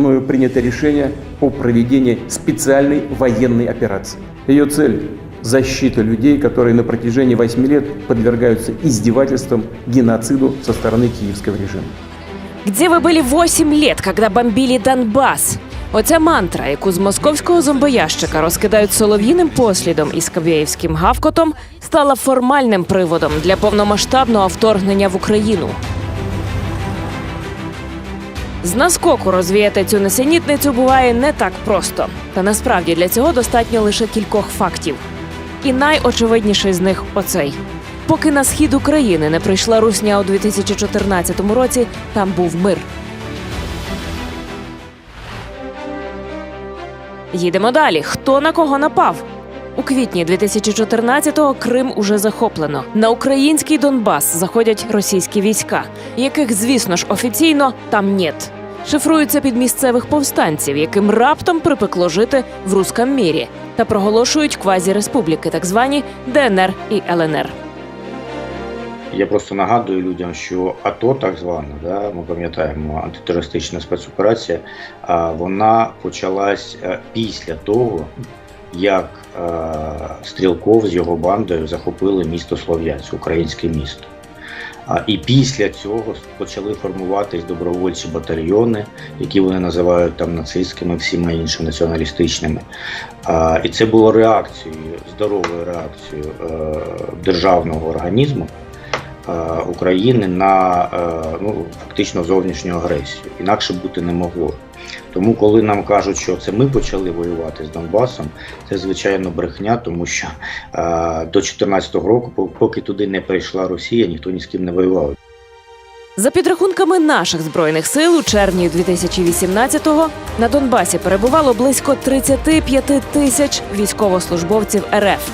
мною принято решение о проведении специальной военной операции. Ее цель – защита людей, которые на протяжении 8 лет подвергаются издевательствам, геноциду со стороны киевского режима. Где ви були 8 лет, когда бомбили Донбас? Оця мантра, яку з московського зомбоящика розкидають солов'їним послідом і скавєївським гавкотом, стала формальним приводом для повномасштабного вторгнення в Україну. З наскоку розвіяти цю несенітницю буває не так просто. Та насправді для цього достатньо лише кількох фактів. І найочевидніший з них оцей. Поки на схід України не прийшла русня у 2014 році, там був мир. Їдемо далі. Хто на кого напав? У квітні 2014-го Крим уже захоплено. На український Донбас заходять російські війська, яких, звісно ж, офіційно там нет. Шифруються під місцевих повстанців, яким раптом припекло жити в рускам мірі, та проголошують квазі-республіки, так звані ДНР і ЛНР. Я просто нагадую людям, що АТО, так звана, да, ми пам'ятаємо, антитерористична спецоперація, вона почалась е, після того, як е, Стрілков з його бандою захопили місто Слов'янськ, українське місто. І після цього почали формуватись добровольчі батальйони, які вони називають там нацистськими, всіма іншими націоналістичними. І це було реакцією, здоровою реакцією е, державного організму України на е, ну, фактично зовнішню агресію. Інакше бути не могло. Тому, коли нам кажуть, що це ми почали воювати з Донбасом, це звичайно брехня, тому що е, до 2014 року, по- поки туди не прийшла Росія, ніхто ні з ким не воював. За підрахунками наших збройних сил, у червні 2018-го на Донбасі перебувало близько 35 тисяч військовослужбовців РФ.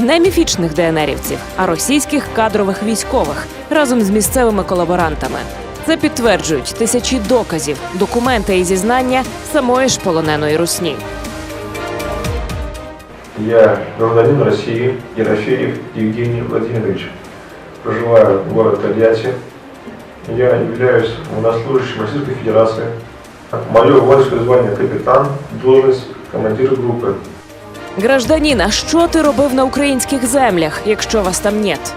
Не міфічних ДНРівців, а російських кадрових військових разом з місцевими колаборантами. Це підтверджують тисячі доказів, документи і зізнання самої ж полоненої русні. Я гражданин России Ерофеев Евгений Владимирович. Проживаю в городе Тольятти. Я являюсь военнослужащим Российской Федерации. Мое воинское звание капитан, должность командир группы. Гражданіна, що ти робив на українських землях, якщо вас там нет?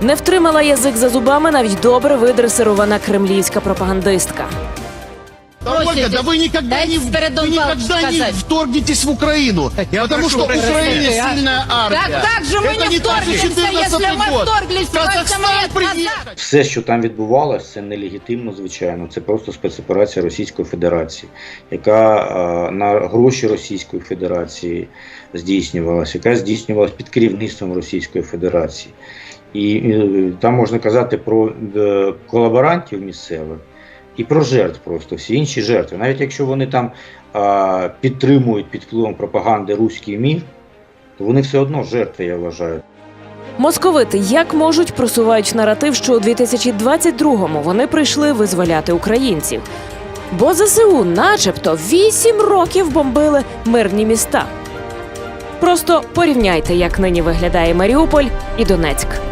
Не втримала язик за зубами навіть добре видресирована кремлівська пропагандистка. Да, Ольга, да вы никогда Дайте не, перед вы Донбассом никогда не сказать. вторгнетесь в Украину, потому что Украина сильная армия. Так как же мы Это не не тот же вторглись, 14 если мы год. вторглись В Казахстан 8 лет приехать. назад? Все, що там відбувалося, це нелегітимно, звичайно. Це просто спецоперація Російської Федерації, яка е, на гроші Російської Федерації здійснювалася, яка здійснювалася під керівництвом Російської Федерації. І е, там можна казати про е, колаборантів місцевих і про жертв просто всі інші жертви. Навіть якщо вони там е, підтримують під впливом пропаганди руський мір, то вони все одно жертви, я вважаю. Московити як можуть просувають наратив, що у 2022-му вони прийшли визволяти українців. Бо ЗСУ, начебто, вісім років бомбили мирні міста. Просто порівняйте, як нині виглядає Маріуполь і Донецьк.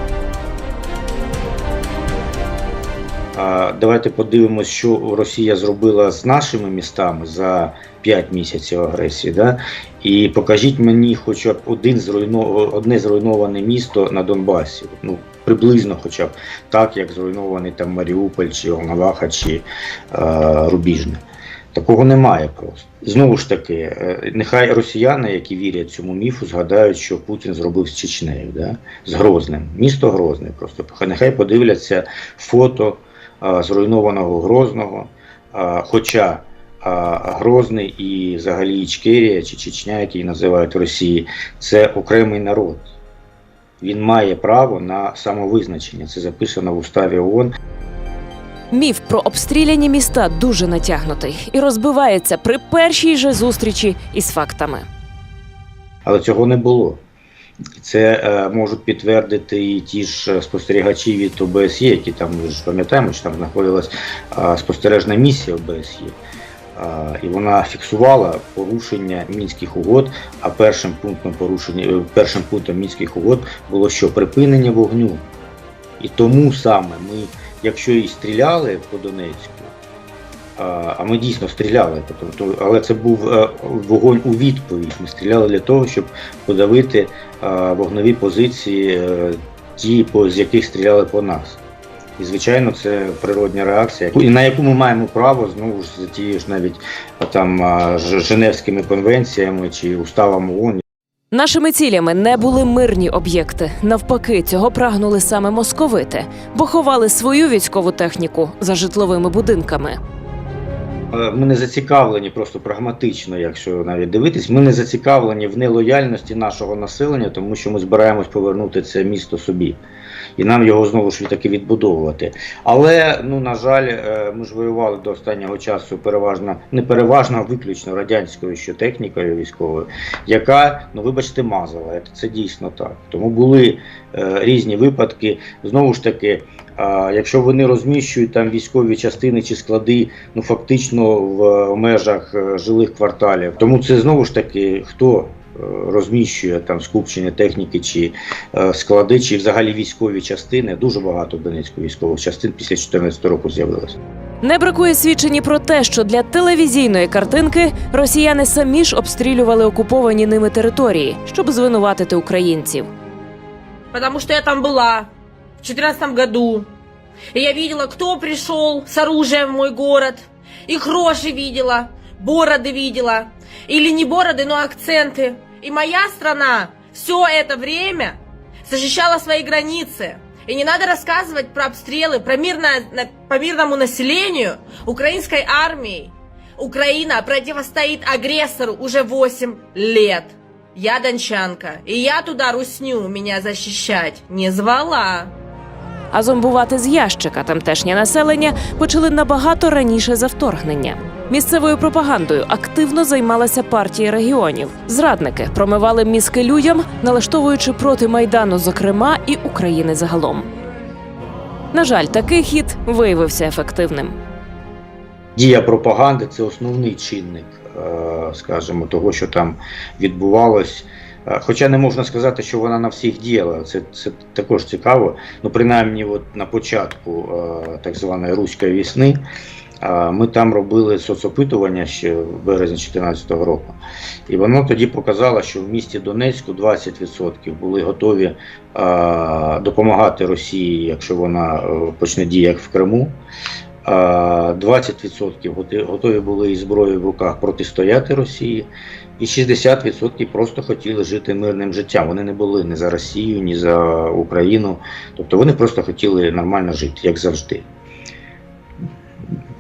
Давайте подивимося, що Росія зробила з нашими містами за 5 місяців агресії. Да? І покажіть мені хоча б один зруйно... одне зруйноване місто на Донбасі. Ну, приблизно хоча б так, як зруйнований там Маріуполь, чи Волноваха, чи е, Рубіжне. Такого немає просто. Знову ж таки, е, нехай росіяни, які вірять цьому міфу, згадають, що Путін зробив з Чечнею, да? з Грозним. Місто Грозне просто. Нехай подивляться фото зруйнованого Грозного. Хоча Грозний і взагалі Ічкерія чи Чечня, які її називають в Росії, це окремий народ. Він має право на самовизначення. Це записано в уставі ООН. Міф про обстріляні міста дуже натягнутий і розбивається при першій же зустрічі із фактами. але цього не було. Це е, можуть підтвердити і ті ж е, спостерігачі від ОБСЄ, які там ми ж пам'ятаємо, що там знаходилась спостережна місія ОБСЄ. І вона фіксувала порушення мінських угод. А першим пунктом порушення е, першим пунктом мінських угод було що припинення вогню. І тому саме ми, якщо і стріляли по Донецьку, А ми дійсно стріляли, тобто, але це був е, вогонь у відповідь. Ми стріляли для того, щоб подавити е, вогнові позиції, е, ті, з яких стріляли по нас. І, звичайно, це природня реакція, на яку ми маємо право знову ж за тією ж навіть там Женевськими конвенціями чи уставами ООН. Нашими цілями не були мирні об'єкти. Навпаки, цього прагнули саме московити, бо ховали свою військову техніку за житловими будинками. Е, Ми не зацікавлені просто прагматично, якщо навіть дивитись, ми не зацікавлені в нелояльності нашого населення, тому що ми збираємось повернути це місто собі. І нам його знову ж таки відбудовувати. Але, ну на жаль, е, ми ж воювали до останнього часу переважно, не переважно, а виключно радянською ще технікою військовою, яка, ну вибачте, мазала. Це дійсно так. Тому були е, різні випадки. Знову ж таки, а, якщо вони розміщують там військові частини чи склади, ну фактично в межах е, жилих кварталів. Тому це знову ж таки хто е, розміщує там скупчення техніки чи е, склади, чи взагалі військові частини. Дуже багато в Донецьку військових частин після 2014 року з'явилося. Не бракує свідчень і про те, що для телевізійної картинки росіяни самі ж обстрілювали окуповані ними території, щоб звинуватити українців. потому что я там была в 2014 году. И я видела, кто пришел с оружием в мой город. Их рожи видела, бороды видела. Или не бороды, но акценты. И моя страна все это время защищала свои границы. И не надо рассказывать про обстрелы, про мирное, на- по мирному населению украинской армии. Украина противостоит агрессору уже 8 лет. Я дончанка, и я туда русню меня защищать не звала. А зомбувати з ящика тамтешнє населення почали набагато раніше за вторгнення. Місцевою пропагандою активно займалася партія регіонів. Зрадники промивали мізки людям, налаштовуючи проти майдану, зокрема, і України загалом. На жаль, такий хід виявився ефективним. Дія пропаганди це основний чинник, е, скажімо, того, що там відбувалось. Е, Хоча не можна сказати, що вона на всіх діяла, це, це також цікаво. Ну, принаймні, от на початку е, так званої руської вісни ми там робили соцопитування ще в березні 2014 року. І воно тоді показало, що в місті Донецьку 20% були готові допомагати Росії, якщо вона е, почне діяти в Криму. 20% готові були із зброєю в руках протистояти Росії, і 60% просто хотіли жити мирним життям. Вони не були ні за Росію, ні за Україну. Тобто вони просто хотіли нормально жити, як завжди.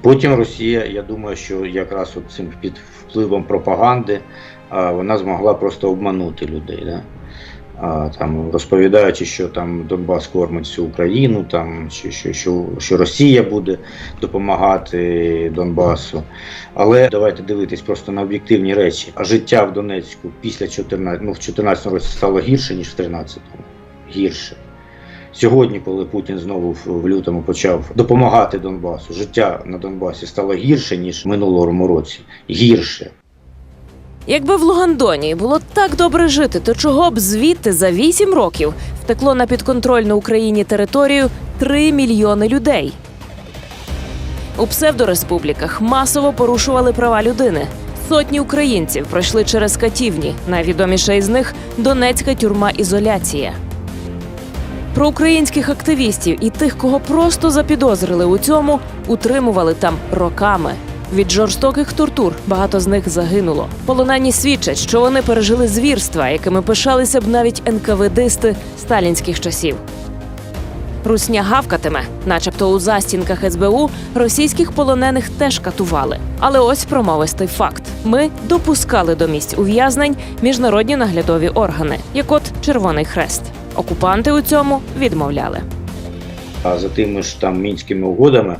Потім Росія, я думаю, що якраз от цим під впливом пропаганди а, вона змогла просто обманути людей. Да? Там, розповідаючи, що там Донбас кормить всю Україну, там, що, що, що, що Росія буде допомагати Донбасу. Але давайте дивитись просто на об'єктивні речі. А життя в Донецьку після 14, ну, в 2014 році стало гірше, ніж в 2013. Гірше. Сьогодні, коли Путін знову в- лютому почав допомагати Донбасу, життя на Донбасі стало гірше, ніж в минулому році. Гірше. Якби в Лугандоні було так добре жити, то чого б звідти за вісім років втекло на підконтрольну Україні територію 3 мільйони людей? У псевдореспубліках масово порушували права людини. Сотні українців пройшли через катівні. Найвідоміша із них Донецька тюрма ізоляція. Про українських активістів і тих, кого просто запідозрили у цьому, утримували там роками. Від жорстоких тортур багато з них загинуло. Полонені свідчать, що вони пережили звірства, якими пишалися б навіть НКВДисти сталінських часів. Русня гавкатиме, начебто у застінках СБУ російських полонених теж катували. Але ось промовистий факт: ми допускали до місць ув'язнень міжнародні наглядові органи, як от Червоний Хрест. Окупанти у цьому відмовляли. А за тими ж там мінськими угодами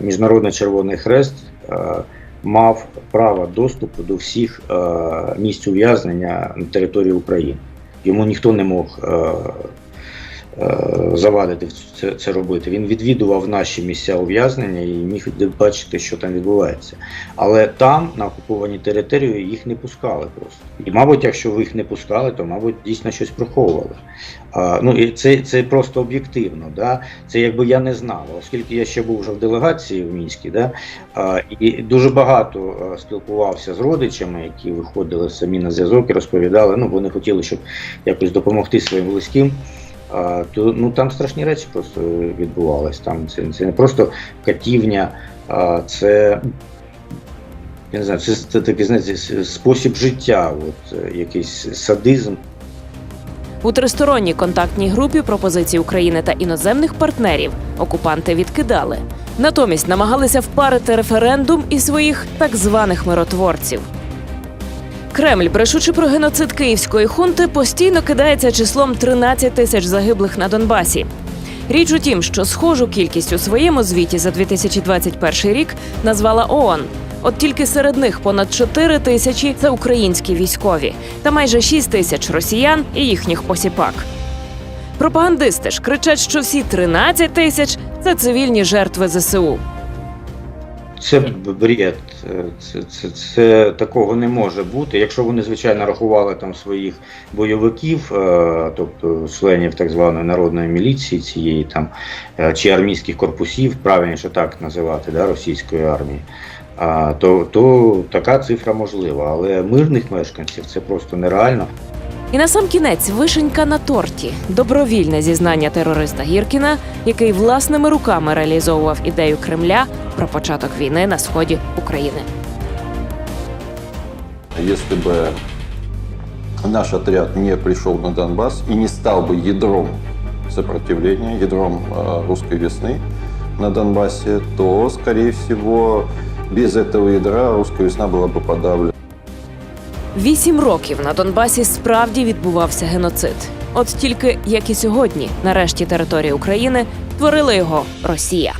Міжнародний Червоний Хрест мав право доступу до всіх місць ув'язнення на території України. Йому ніхто не мог завадити це, це робити. Він відвідував наші місця ув'язнення і міг бачити, що там відбувається. Але там, на окупованій території, їх не пускали просто. І, мабуть, якщо ви їх не пускали, то, мабуть, дійсно щось приховували. А, ну, і це, це просто об'єктивно. Да? Це якби я не знав, оскільки я ще був вже в делегації в Мінській, да? і дуже багато спілкувався з родичами, які виходили самі на зв'язок і розповідали, ну, вони хотіли, щоб якось допомогти своїм близьким. То ну там страшні речі просто відбувались. Там це, це не просто катівня, а це я не знаю, це, це такий знаєте, спосіб життя, от якийсь садизм. У тристоронній контактній групі пропозиції України та іноземних партнерів окупанти відкидали. Натомість намагалися впарити референдум і своїх так званих миротворців. Кремль, брешучи про геноцид київської хунти, постійно кидається числом 13 тисяч загиблих на Донбасі. Річ у тім, що схожу кількість у своєму звіті за 2021 рік назвала ООН. От тільки серед них понад 4 тисячі це українські військові, та майже 6 тисяч росіян і їхніх посіпак. Пропагандисти ж кричать, що всі 13 тисяч це цивільні жертви ЗСУ. Це бред. Це, це, це такого не може бути. Якщо вони, звичайно, рахували там своїх бойовиків, е, тобто членів так званої народної міліції, цієї там е, чи армійських корпусів, правильніше так називати, да, російської армії. То, то така цифра можлива, але мирних мешканців це просто нереально. І на сам кінець вишенька на торті добровільне зізнання терориста Гіркіна, який власними руками реалізовував ідею Кремля про початок війни на сході України. Если бы наш отряд не пришел на Донбасс и не стал бы ядром сопротивления, ядром э, русской весны на Донбассе, то, скорее всего, без этого ядра русская весна была бы подавлена. Вісім років на Донбасі справді відбувався геноцид. От тільки як і сьогодні, нарешті території України творила його Росія.